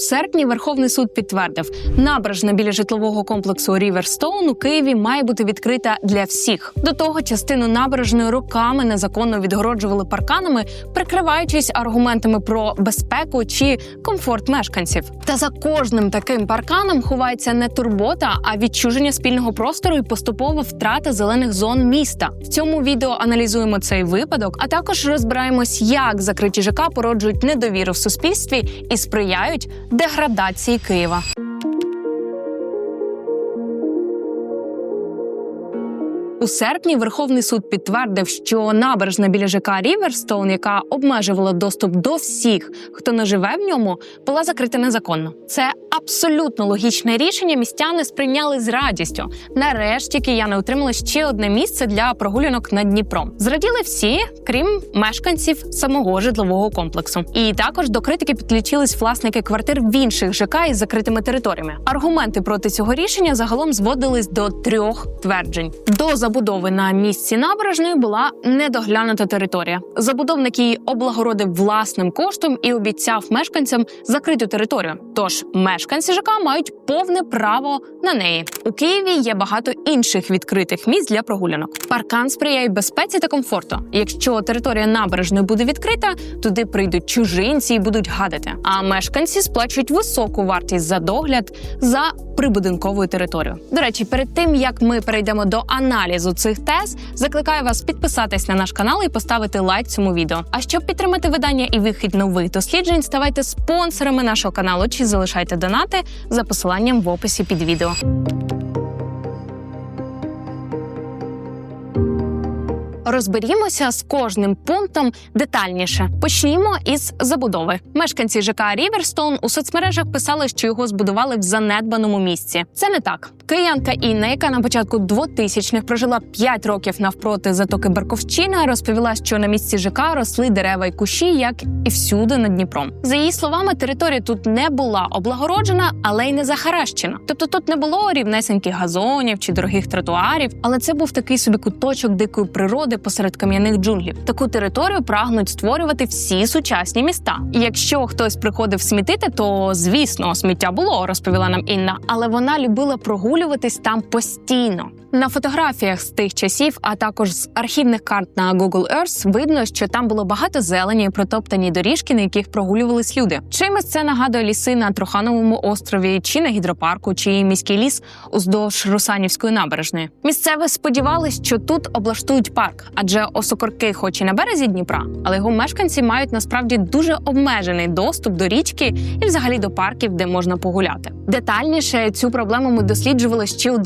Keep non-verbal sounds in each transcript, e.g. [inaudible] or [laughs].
Серпні Верховний суд підтвердив, набережна біля житлового комплексу Ріверстоун у Києві має бути відкрита для всіх. До того частину набережної роками незаконно відгороджували парканами, прикриваючись аргументами про безпеку чи комфорт мешканців. Та за кожним таким парканом ховається не турбота, а відчуження спільного простору і поступова втрата зелених зон міста. В цьому відео аналізуємо цей випадок, а також розбираємось, як закриті ЖК породжують недовіру в суспільстві і сприяють деградації Києва. У серпні Верховний суд підтвердив, що набережна біля ЖК Ріверстоун, яка обмежувала доступ до всіх, хто не живе в ньому, була закрита незаконно. Це абсолютно логічне рішення. Містяни сприйняли з радістю. Нарешті кияни отримали ще одне місце для прогулянок над Дніпром. Зраділи всі, крім мешканців самого житлового комплексу. І також до критики підключились власники квартир в інших ЖК із закритими територіями. Аргументи проти цього рішення загалом зводились до трьох тверджень. До забудови на місці набережної була недоглянута територія. Забудовник її облагородив власним коштом і обіцяв мешканцям закриту територію. Тож мешканці ЖК мають повне право на неї. У Києві є багато інших відкритих місць для прогулянок. Паркан сприяє безпеці та комфорту. Якщо територія набережної буде відкрита, туди прийдуть чужинці і будуть гадити. А мешканці сплачують високу вартість за догляд за прибудинковою територією. До речі, перед тим як ми перейдемо до аналізу цих тез, закликаю вас підписатись на наш канал і поставити лайк цьому відео. А щоб підтримати видання і вихід нових досліджень, ставайте спонсорами нашого каналу чи залишайте донати за посиланням в описі під відео. Розберімося з кожним пунктом детальніше. Почнімо із забудови. Мешканці ЖК Ріверстоун у соцмережах писали, що його збудували в занедбаному місці. Це не так. Киянка Інна, яка на початку 2000-х прожила 5 років навпроти затоки Барковщина, розповіла, що на місці ЖК росли дерева й кущі, як і всюди над Дніпром. За її словами, територія тут не була облагороджена, але й не захаращена. Тобто тут не було рівнесеньких газонів чи дорогих тротуарів, але це був такий собі куточок дикої природи посеред кам'яних джунглів. Таку територію прагнуть створювати всі сучасні міста. І якщо хтось приходив смітити, то звісно сміття було, розповіла нам Інна, але вона любила прогулюватись там постійно. На фотографіях з тих часів, а також з архівних карт на Google Earth, видно, що там було багато зелені і протоптані доріжки, на яких прогулювались люди. Чимось це нагадує ліси на Трухановому острові, чи на гідропарку, чи міський ліс уздовж Русанівської набережної. Місцеві сподівались, що тут облаштують парк, адже осокорки, хоч і на березі Дніпра, але його мешканці мають насправді дуже обмежений доступ до річки і, взагалі, до парків, де можна погуляти. Детальніше цю проблему ми досліджували ще у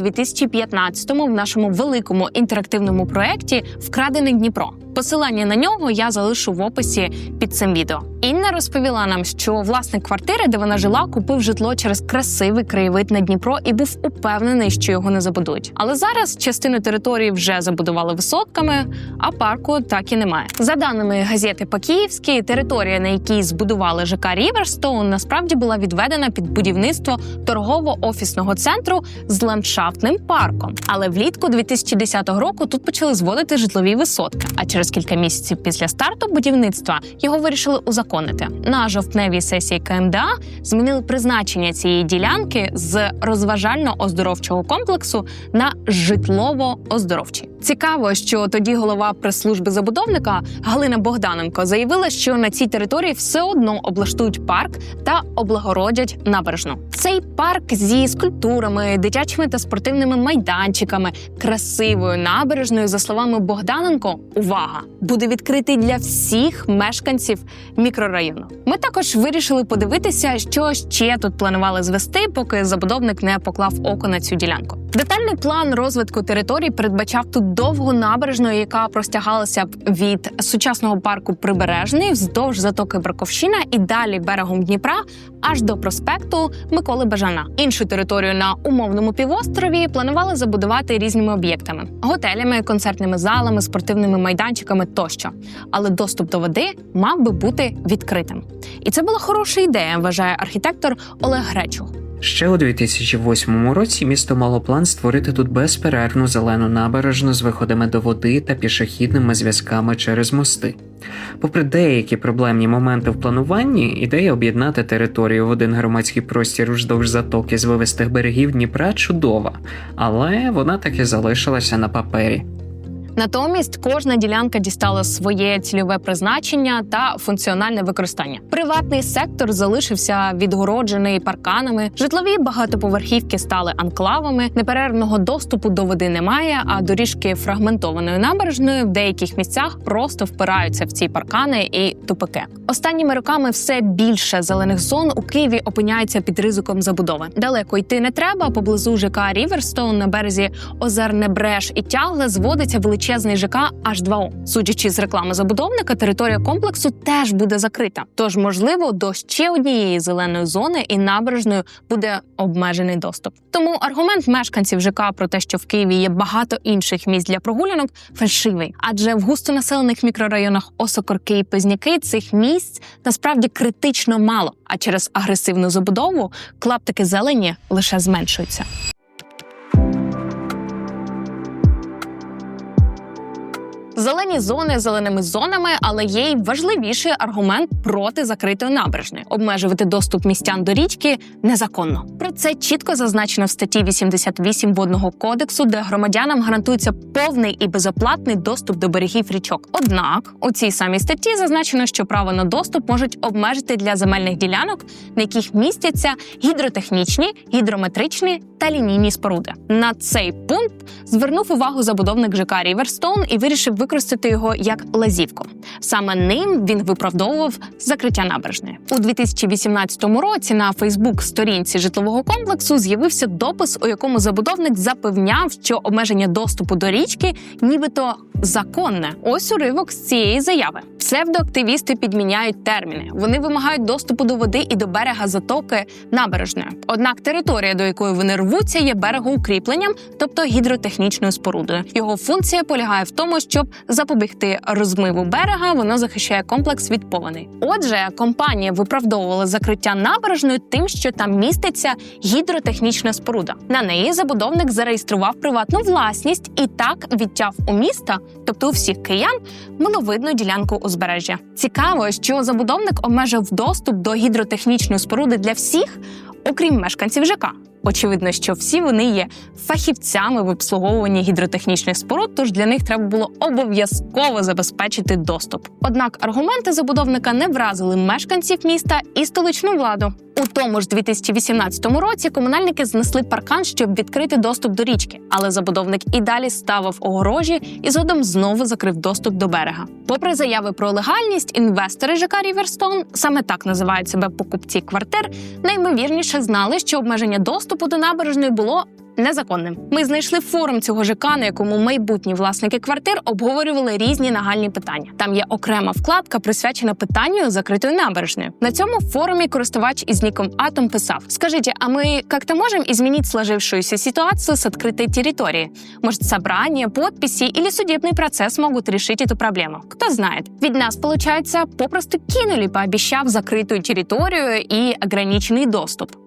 2015-му в нашому великому інтерактивному проєкті Вкрадений Дніпро. Посилання на нього я залишу в описі під цим відео. Інна розповіла нам, що власник квартири, де вона жила, купив житло через красивий краєвид на Дніпро і був упевнений, що його не забудують. Але зараз частину території вже забудували висотками, а парку так і немає. За даними газети По-Київській, територія, на якій збудували ЖК Ріверстоун, насправді була відведена під будівництво торгово-офісного центру з ландшафтним парком. Але влітку 2010 року тут почали зводити житлові висотки. А через кілька місяців після старту будівництва його вирішили узаконити. На жовтневій сесії КМДА змінили призначення цієї ділянки з розважально-оздоровчого комплексу на житлово-оздоровчий. Цікаво, що тоді голова прес-служби забудовника Галина Богданенко заявила, що на цій території все одно облаштують парк та облагородять набережну. Цей парк зі скульптурами, дитячими та спортивними майданчиками, красивою набережною, за словами Богданенко, увага буде відкритий для всіх мешканців мікрорайону. Ми також вирішили подивитися, що ще тут планували звести, поки забудовник не поклав око на цю ділянку. Детальний план розвитку території передбачав тут довгу набережну, яка простягалася від сучасного парку Прибережний вздовж затоки Браковщина і далі берегом Дніпра аж до проспекту Миколи Бажана. Іншу територію на умовному півострові планували забудувати різними об'єктами: готелями, концертними залами, спортивними майданчиками тощо. Але доступ до води мав би бути відкритим. І це була хороша ідея, вважає архітектор Олег Гречух. Ще у 2008 році місто мало план створити тут безперервну зелену набережну з виходами до води та пішохідними зв'язками через мости. Попри деякі проблемні моменти в плануванні, ідея об'єднати територію в один громадський простір вздовж затоки з вивистих берегів Дніпра чудова, але вона таки залишилася на папері. Натомість кожна ділянка дістала своє цільове призначення та функціональне використання. Приватний сектор залишився відгороджений парканами, житлові багатоповерхівки стали анклавами. Неперервного доступу до води немає, а доріжки фрагментованої набережної в деяких місцях просто впираються в ці паркани і тупики. Останніми роками все більше зелених зон у Києві опиняється під ризиком забудови. Далеко йти не треба. Поблизу ЖК Ріверстоун на березі Озерне Бреш і Тягле зводиться величезний ЖК H2O. Судячи з реклами забудовника, територія комплексу теж буде закрита. Тож, можливо, до ще однієї зеленої зони і набережною буде обмежений доступ. Тому аргумент мешканців ЖК про те, що в Києві є багато інших місць для прогулянок, фальшивий. Адже в густонаселених мікрорайонах Осокорки і Пизняки цих місць насправді критично мало. А через агресивну забудову клаптики зелені лише зменшуються. Зелені зони зеленими зонами, але є й важливіший аргумент проти закритої набережної. Обмежувати доступ містян до річки незаконно. Про це чітко зазначено в статті 88 водного кодексу, де громадянам гарантується повний і безоплатний доступ до берегів річок. Однак у цій самій статті зазначено, що право на доступ можуть обмежити для земельних ділянок, на яких містяться гідротехнічні, гідрометричні та лінійні споруди. На цей пункт звернув увагу забудовник ЖК Ріверстоун і вирішив використати його як лазівку. Саме ним він виправдовував закриття набережної у 2018 році. На Фейсбук-сторінці житлового комплексу з'явився допис, у якому забудовник запевняв, що обмеження доступу до річки, нібито законне. Ось уривок з цієї заяви. Псевдоактивісти підміняють терміни. Вони вимагають доступу до води і до берега затоки набережної. Однак територія, до якої вони рвуться, є берегоукріпленням, тобто гідротехнічною спорудою. Його функція полягає в тому, щоб запобігти розмиву берега. Воно захищає комплекс від повеней. Отже, компанія виправдовувала закриття набережної тим, що там міститься гідротехнічна споруда. На неї забудовник зареєстрував приватну власність і так відтяв у міста, тобто у всіх киян, миловидну ділянку узбережжя. Цікаво, що забудовник обмежив доступ до гідротехнічної споруди для всіх, окрім мешканців ЖК. Очевидно, що всі вони є фахівцями в обслуговуванні гідротехнічних споруд, тож для них треба було обов'язково забезпечити доступ. Однак аргументи забудовника не вразили мешканців міста і столичну владу. У тому ж 2018 році комунальники знесли паркан, щоб відкрити доступ до річки, але забудовник і далі ставив огорожі і згодом знову закрив доступ до берега. Попри заяви про легальність, інвестори ЖК Ріверстоун, саме так називають себе покупці квартир, наймовірніше знали, що обмеження доступу до набережної було. Незаконним ми знайшли форум цього ЖК, на якому майбутні власники квартир обговорювали різні нагальні питання. Там є окрема вкладка, присвячена питанню закритої набережної. На цьому форумі користувач із ніком Атом писав: Скажите, а мы как-то можем изменить сложившуюся ситуацию с открытой территорией? Может, собрание, подписи или судебный процесс могут решить эту проблему? Кто знает. Ведь нас, получается, попросту кинули, пообещав закрытую территорию и ограниченный доступ.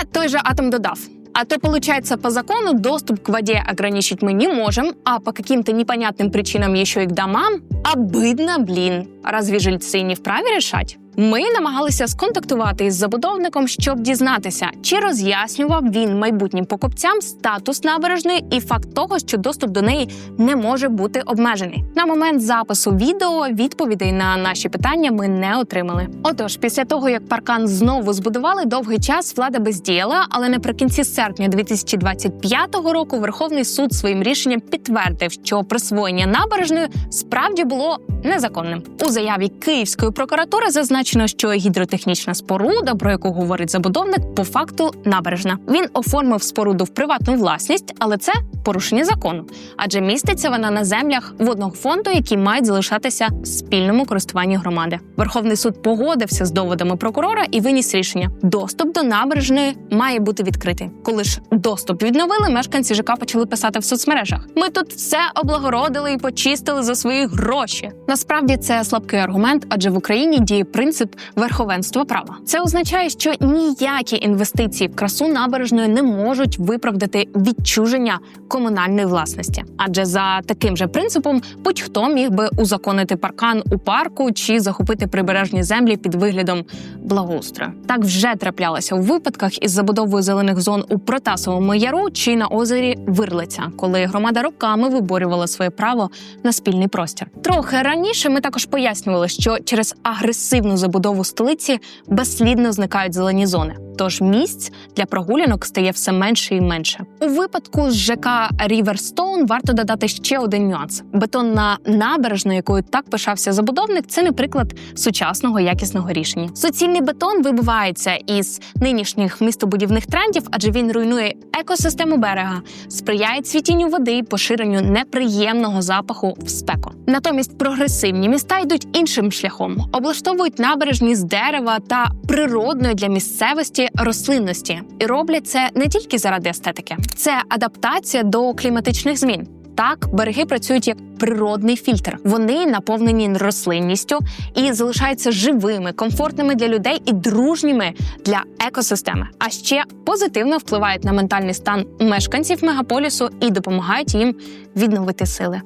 И той же Атом додав. А то, получается, по закону доступ к воде ограничить мы не можем, а по каким-то непонятным причинам еще и к домам? Обидно, блін. Разве жильці не вправі решать? Ми намагалися сконтактувати із забудовником, щоб дізнатися, чи роз'яснював він майбутнім покупцям статус набережної і факт того, що доступ до неї не може бути обмежений. На момент запису відео відповідей на наші питання ми не отримали. Отож, після того як паркан знову збудували, довгий час влада бездіяла, але наприкінці серпня 2025 року Верховний суд своїм рішенням підтвердив, що присвоєння набережної справді було незаконним. У заяві Київської прокуратури зазначено, що гідротехнічна споруда, про яку говорить забудовник, по факту набережна. Він оформив споруду в приватну власність, але це порушення закону, адже міститься вона на землях водного фонду, які мають залишатися в спільному користуванні громади. Верховний суд погодився з доводами прокурора і виніс рішення: доступ до набережної має бути відкритий. Коли ж доступ відновили, мешканці ЖК почали писати в соцмережах: ми тут все облагородили і почистили за свої гроші. Насправді це слабкий аргумент, адже в Україні діє принцип верховенства права. Це означає, що ніякі інвестиції в красу набережної не можуть виправдати відчуження комунальної власності. Адже за таким же принципом будь-хто міг би узаконити паркан у парку чи захопити прибережні землі під виглядом благоустрою. Так вже траплялося у випадках із забудовою зелених зон у Протасовому яру чи на озері Вирлиця, коли громада роками виборювала своє право на спільний простір. Трохи раніше ми також пояснювали, що через агресивну забудову столиці безслідно зникають зелені зони. Тож місць для прогулянок стає все менше і менше. У випадку з ЖК Ріверстоун варто додати ще один нюанс: бетонна набережна, якою так пишався забудовник, це не приклад сучасного якісного рішення. Суцільний бетон вибивається із нинішніх містобудівних трендів, адже він руйнує екосистему берега, сприяє цвітінню води поширенню неприємного запаху в спеку. Натомість прогресивні міста йдуть іншим шляхом, облаштовують набережні з дерева та природної для місцевості рослинності, і роблять це не тільки заради естетики, це адаптація до кліматичних змін. Так, береги працюють як природний фільтр. Вони наповнені рослинністю і залишаються живими, комфортними для людей і дружніми для екосистеми. А ще позитивно впливають на ментальний стан мешканців мегаполісу і допомагають їм відновити сили.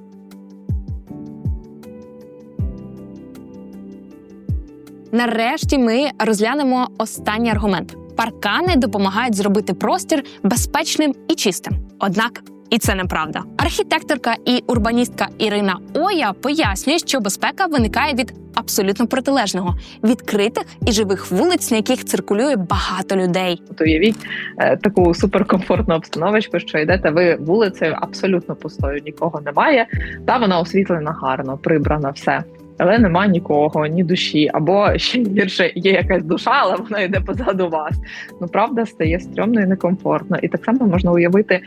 Нарешті ми розглянемо останній аргумент: паркани допомагають зробити простір безпечним і чистим. Однак. І це неправда. Архітекторка і урбаністка Ірина Оя пояснює, що безпека виникає від абсолютно протилежного відкритих і живих вулиць, на яких циркулює багато людей. От уявіть е, таку суперкомфортну обстановочку, що йдете ви вулицею абсолютно пустою, нікого немає. Та вона освітлена гарно, прибрана все. Але нема нікого, ні душі, або ще гірше є якась душа, але вона йде позаду вас. Ну правда стає стрьомно і некомфортно. І так само можна уявити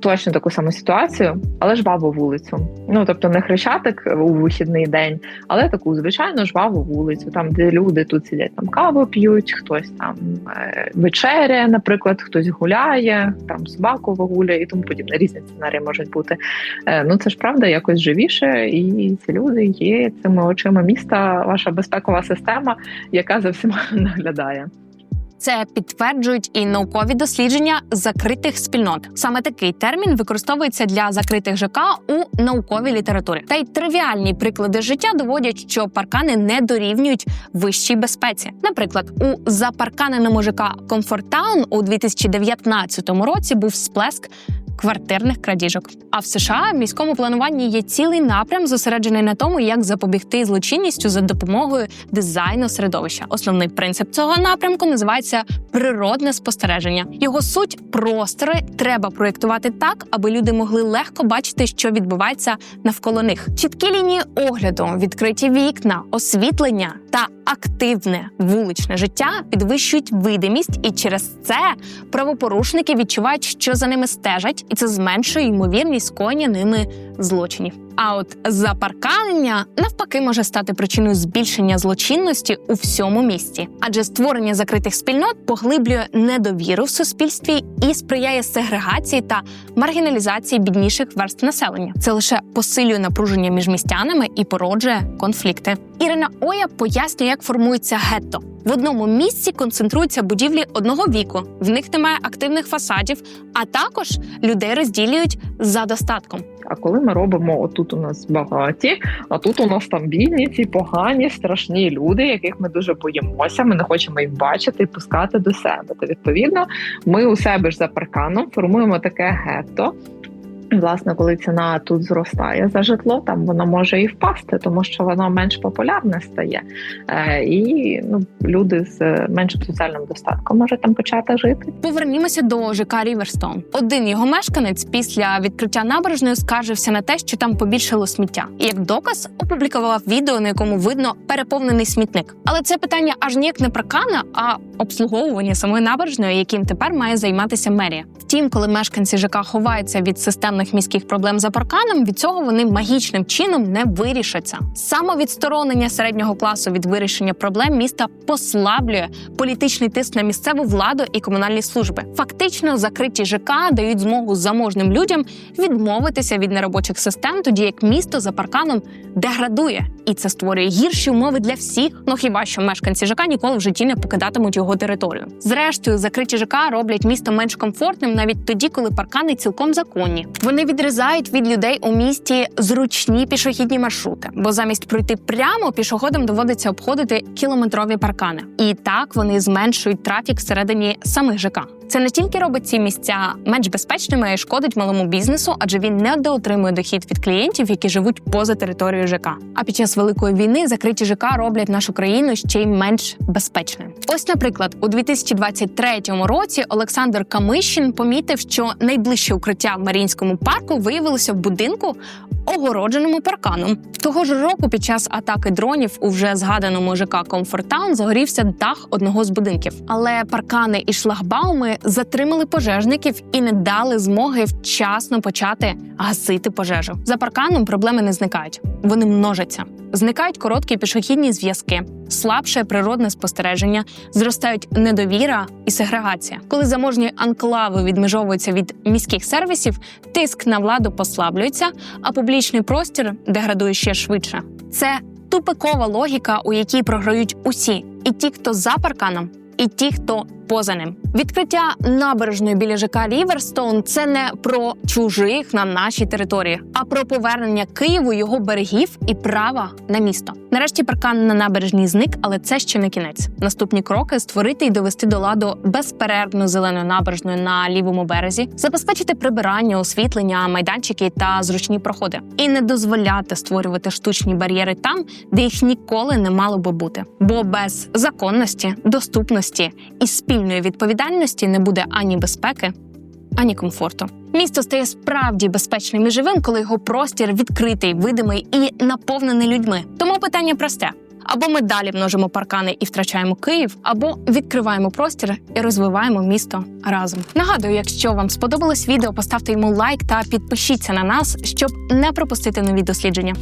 точно таку саму ситуацію, але жваву вулицю. Ну тобто не хрещатик у вихідний день, але таку звичайну жваву вулицю, там де люди тут сидять, там каву п'ють, хтось там е, вечеряє, наприклад, хтось гуляє, там собаку вигуляє і тому подібне. Різні сценарії можуть бути. Е, ну це ж правда, якось живіше, і ці люди є цими очима міста, ваша безпекова система, яка за всіма [laughs] наглядає. Це підтверджують і наукові дослідження закритих спільнот. Саме такий термін використовується для закритих ЖК у науковій літературі. Та й тривіальні приклади життя доводять, що паркани не дорівнюють вищій безпеці. Наприклад, у запарканеному ЖК Комфорттаун у 2019 році був сплеск. Квартирних крадіжок. А в США в міському плануванні є цілий напрям, зосереджений на тому, як запобігти злочинністю за допомогою дизайну середовища. Основний принцип цього напрямку називається природне спостереження. Його суть простори треба проєктувати так, аби люди могли легко бачити, що відбувається навколо них. Чіткі лінії огляду, відкриті вікна, освітлення та активне вуличне життя підвищують видимість, і через це правопорушники відчувають, що за ними стежать, і це зменшує ймовірність коні ними злочинів. А от запаркання навпаки може стати причиною збільшення злочинності у всьому місті, адже створення закритих спільнот поглиблює недовіру в суспільстві і сприяє сегрегації та маргіналізації бідніших верств населення. Це лише посилює напруження між містянами і породжує конфлікти. Ірина Оя пояснює, як формується гетто. В одному місці концентруються будівлі одного віку, в них немає активних фасадів, а також людей розділюють за достатком. А коли ми робимо отут у нас багаті, а тут у нас там бідні, ці погані, страшні люди, яких ми дуже боїмося, ми не хочемо їх бачити і пускати до себе. То відповідно, ми у себе ж за парканом формуємо таке гетто. Власне, коли ціна тут зростає за житло, там воно може і впасти, тому що воно менш популярне стає, е, і ну люди з меншим соціальним достатком можуть там почати жити. Повернімося до ЖК Ріверстоун. Один його мешканець після відкриття набережної скаржився на те, що там побільшало сміття. І як доказ опублікував відео, на якому видно переповнений смітник. Але це питання аж ніяк не паркана, а обслуговування самої набережної, яким тепер має займатися мерія. Втім, коли мешканці ЖК ховаються від системної мільйонних міських проблем за парканом, від цього вони магічним чином не вирішаться. Самовідсторонення середнього класу від вирішення проблем міста послаблює політичний тиск на місцеву владу і комунальні служби. Фактично, закриті ЖК дають змогу заможним людям відмовитися від неробочих систем, тоді як місто за парканом деградує, і це створює гірші умови для всіх. Ну хіба що мешканці ЖК ніколи в житті не покидатимуть його територію. Зрештою, закриті ЖК роблять місто менш комфортним навіть тоді, коли паркани цілком законні. Вони відрізають від людей у місті зручні пішохідні маршрути, бо замість пройти прямо пішоходам доводиться обходити кілометрові паркани. І так вони зменшують трафік всередині самих ЖК. Це не тільки робить ці місця менш безпечними, а й шкодить малому бізнесу, адже він недоотримує дохід від клієнтів, які живуть поза територією ЖК. А під час великої війни закриті ЖК роблять нашу країну ще й менш безпечною. Ось, наприклад, у 2023 році Олександр Камишин помітив, що найближче укриття в Маріїнському парку виявилося в будинку, огородженому парканом. Того ж року, під час атаки дронів у вже згаданому ЖК Комфортаун загорівся дах одного з будинків. Але паркани і шлагбауми затримали пожежників і не дали змоги вчасно почати гасити пожежу. За парканом проблеми не зникають, вони множаться. Зникають короткі пішохідні зв'язки, слабше природне спостереження, зростають недовіра і сегрегація. Коли заможні анклави відмежовуються від міських сервісів, тиск на владу послаблюється, а публічний простір деградує ще швидше. Це тупикова логіка, у якій програють усі: і ті, хто за парканом, і ті, хто поза ним. Відкриття набережної біля ЖК Ріверстоун це не про чужих на нашій території, а про повернення Києву його берегів і права на місто. Нарешті паркан на набережній зник, але це ще не кінець. Наступні кроки створити і довести до ладу безперервну зелену набережну на лівому березі, забезпечити прибирання, освітлення, майданчики та зручні проходи, і не дозволяти створювати штучні бар'єри там, де їх ніколи не мало би бути. Бо без законності, доступності і спільної відповідальності не буде ані безпеки, ані комфорту. Місто стає справді безпечним і живим, коли його простір відкритий, видимий і наповнений людьми. Тому питання просте: або ми далі множимо паркани і втрачаємо Київ, або відкриваємо простір і розвиваємо місто разом. Нагадую, якщо вам сподобалось відео, поставте йому лайк та підпишіться на нас, щоб не пропустити нові дослідження.